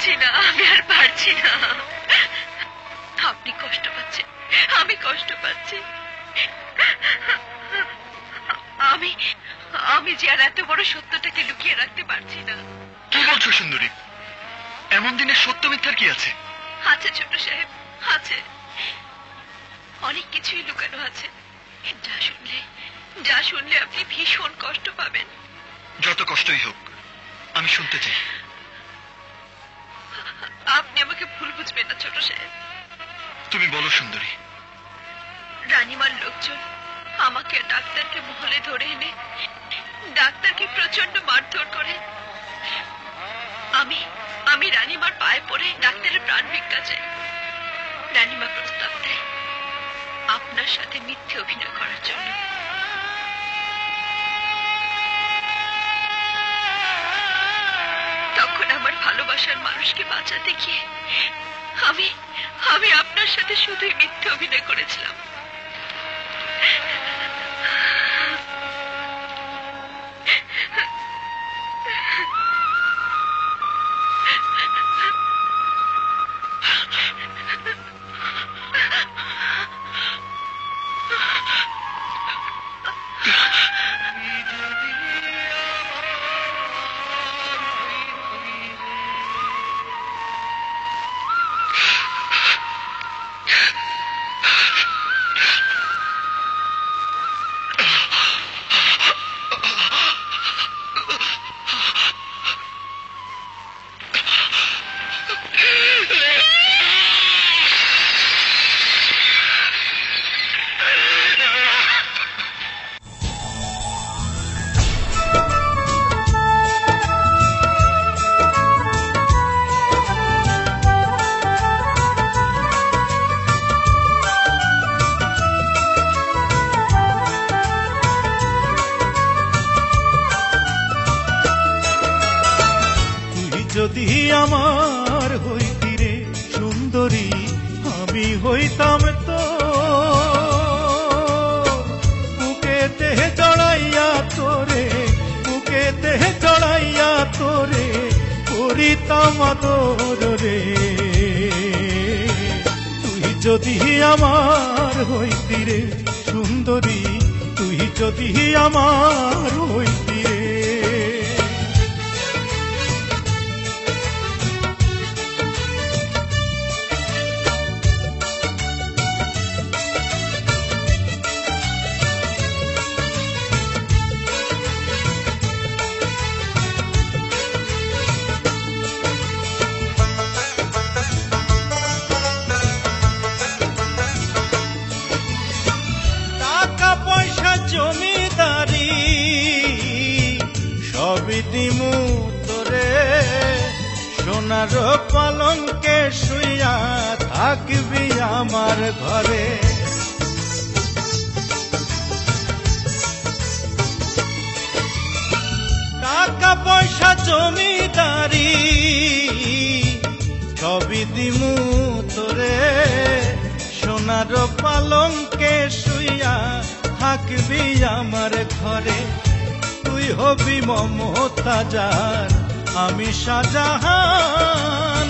পারছি না আমি আর পারছি না। আপনি কষ্ট পাচ্ছেন আমি কষ্ট পাচ্ছি। আমি আমি যে আর এত বড় সত্যটাকে লুকিয়ে রাখতে পারছি না। কি বলছো সুন্দরী? এমন দিনে সত্য মিথ্যার কি আছে? আছে ছোট সাহেব আছে। অনেক কিছুই লুকানো আছে। যা শুনলে যা শুনলে আপনি ভীষণ কষ্ট পাবেন। যত কষ্টই হোক আমি শুনতে চাই। আপনি আমাকে ভুল বুঝবেন না ছোট সাহেব। তুমি বলো সুন্দরী। রানিমার লোকজন আমাকে ডাক্তারকে মহলে ধরে এনে ডাক্তারকে প্রচণ্ড মারধর করে। আমি আমি রানিমার পায়ে পড়ে ডাক্তারের প্রাণ ভিক্ষা চাই। রানিমা প্রস্তাব দেয় আপনার সাথে মিথ্যে অভিনয় করার জন্য। ভালোবাসার মানুষকে বাঁচাতে গিয়ে আমি আমি আপনার সাথে শুধুই মিথ্যে অভিনয় করেছিলাম। যদি আমার হইতি রে সুন্দরী, আমি হইতাম তো। বুকেতে চড়াইয়া তোরে, বুকেতে চড়াইয়া তোরে করিতাম রে। তুই যদি আমার হইতি রে সুন্দরী, তুই যদি আমার হইতি সোনার পালঙ্কে শুইয়া থাকবি আমার ঘরে। টাকা পয়সা জমিদারি সবই দিমু তোরে। সোনার পালঙ্কে শুইয়া থাকবি আমার ঘরে। তুই হবি মমতাজার আমি সাজাহান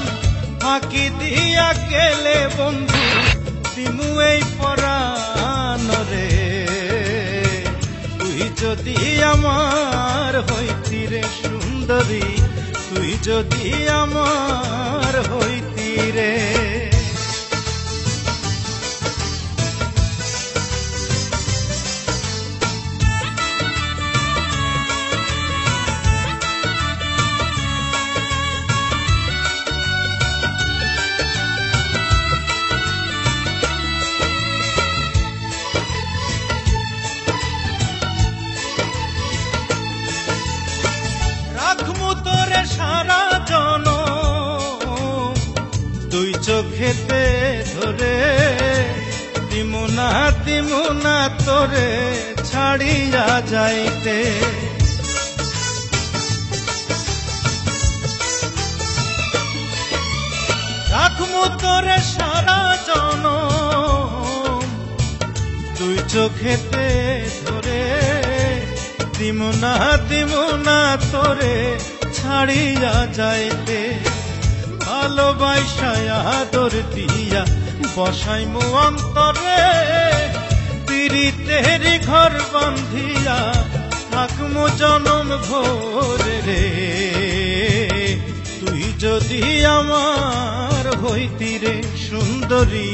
ফাঁকি দিয়া গেলে বন্ধু, দিমু এই পরাণ রে। তুই যদি আমার হইতি রে সুন্দরী, তুই যদি আমার হইতি দিমুনা তোরে, ছাড়িয়া যাইতে। রাখমু তোরে সারা জন দুই চোখেতে ধরে। দিমুনা দিমুনা তোরে, ছাড়িয়া যাইতে। ভালোবাসায় আদর দিয়া বসাই বসাইমু অন্তরে। পিরিতের ঘর বান্ধিয়া থাকমু জনম ভোরে রে। তুই যদি আমার হইতি রে সুন্দরী,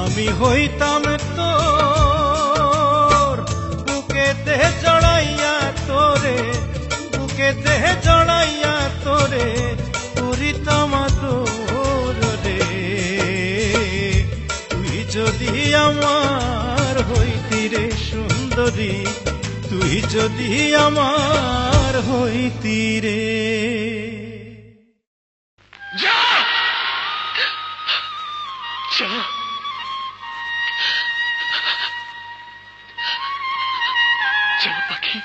আমি হইতাম তোর। বুকে দেহ জড়াইয়া তোরে বুকে দেহ জড়াইয়া তোরে করিতাম তোর সুন্দরী তুই যদি আমার হইতি রে। যা! পাখি।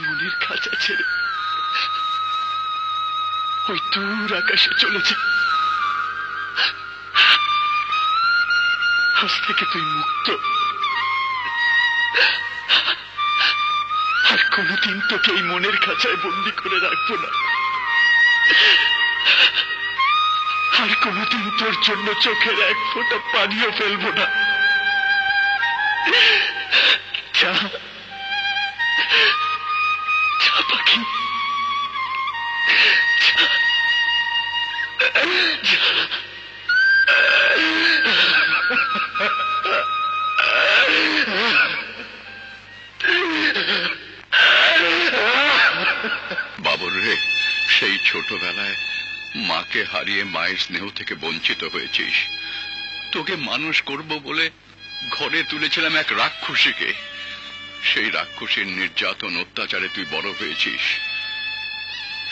মনের ছেড়ে ওই দূর আকাশে চলে যা আজ থেকে তুই মুক্ত। আর কোনদিন তোকে এই মনের খাঁচায় বন্দি করে রাখব না। আর কোনদিন তোর জন্য চোখের এক ফোঁটা পানিও ফেলব না। যা। সেই ছোটবেলায় মাকে হারিয়ে মায়ের স্নেহ থেকে বঞ্চিত হয়েছিস। তোকে মানুষ করব বলে ঘরে তুলেছিলাম এক রাক্ষসীকে। সেই রাক্ষসীর নির্যাতন, অত্যাচারে তুই বড় হয়েছিস।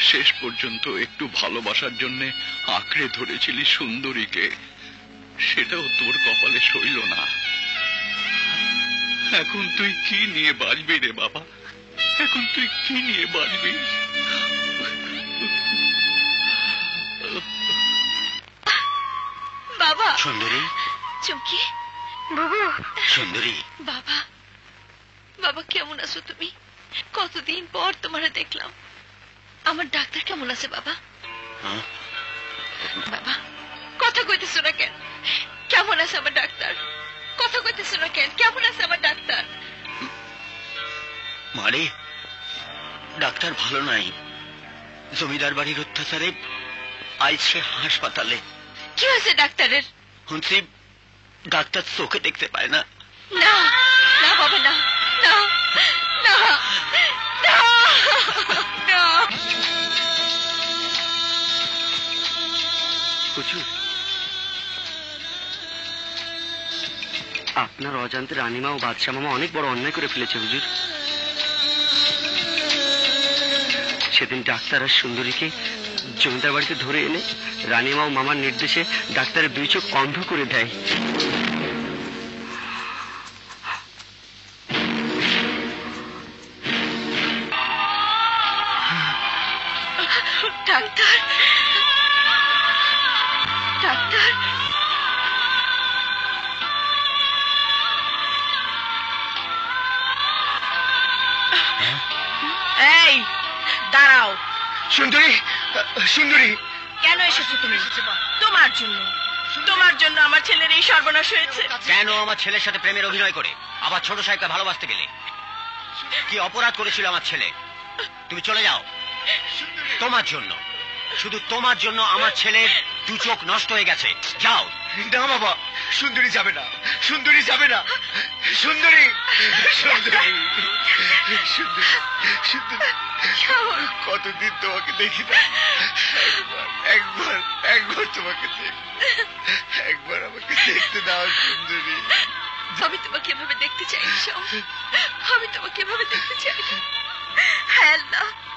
শেষ পর্যন্ত একটু ভালোবাসার জন্য আঁকড়ে ধরেছিলি সুন্দরীকে। সেটাও তোর কপালে সইল না। এখন তুই কি নিয়ে বাঁচবি রে বাবা? এখন তুই কি নিয়ে বাঁচবি? সুন্দরী। চুমকি। বাবু। সুন্দরী। বাবা। বাবা কেমন আছো তুমি? কতদিন পর তোমারে দেখলাম। আমার ডাক্তার কেমন আছে বাবা? হ্যাঁ? বাবা কথা কইতেছো না কেন? কেমন আছে আমার ডাক্তার? কথা কইতেছো না কেন? কেমন আছে আমার ডাক্তার? মারে ডাক্তার ভালো নাই। জমিদার বাড়ির অত্যাচারে আজ সে হাসপাতালে। কি হয়েছে ডাক্তারের? শুনছি ডাক্তার চোখে দেখতে পায় না। না না বাবা না না না না না। হুজুর আপনার অজান্তে রানীমা ও বাদশাহ মামা অনেক বড় অন্যায় করে ফেলেছে হুজুর। সেদিন ডাক্তার আর সুন্দরীকে জমিদার বাড়িতে ধরে এনে রানীমা ও মামার নির্দেশে ডাক্তারের দুই চোখ অন্ধ করে দেয়। ডাক্তার। ডাক্তার। এই দাঁড়াও। সুন্দরী সুন্দরী। কেন এসেছ তুমি? তোমার জন্য। তোমার জন্য আমার ছেলের এই সর্বনাশ হয়েছে। কেন আমার ছেলের সাথে প্রেমের অভিনয় করে? আবার ছোট সাহেবকে ভালোবাসতে গেলে? কি অপরাধ করেছিল আমার ছেলে? তুমি চলে যাও। তোমার জন্য। শুধু তোমার জন্য আমার ছেলের দু চোখ নষ্ট হয়ে গেছে। যাও। না বাবা সুন্দরী যাবে না। সুন্দরী যাবে না। সুন্দরী সুন্দরী সুন্দরী সুন্দরী। কতদিন তোমাকে দেখি না। একবার একবার একবার তোমাকে একবার আমাকে দেখতে দাও সুন্দরী। আমি তোমাকে এভাবে দেখতে চাই আমি তোমাকে এভাবে দেখতে চাই হ্যাঁ আল্লাহ।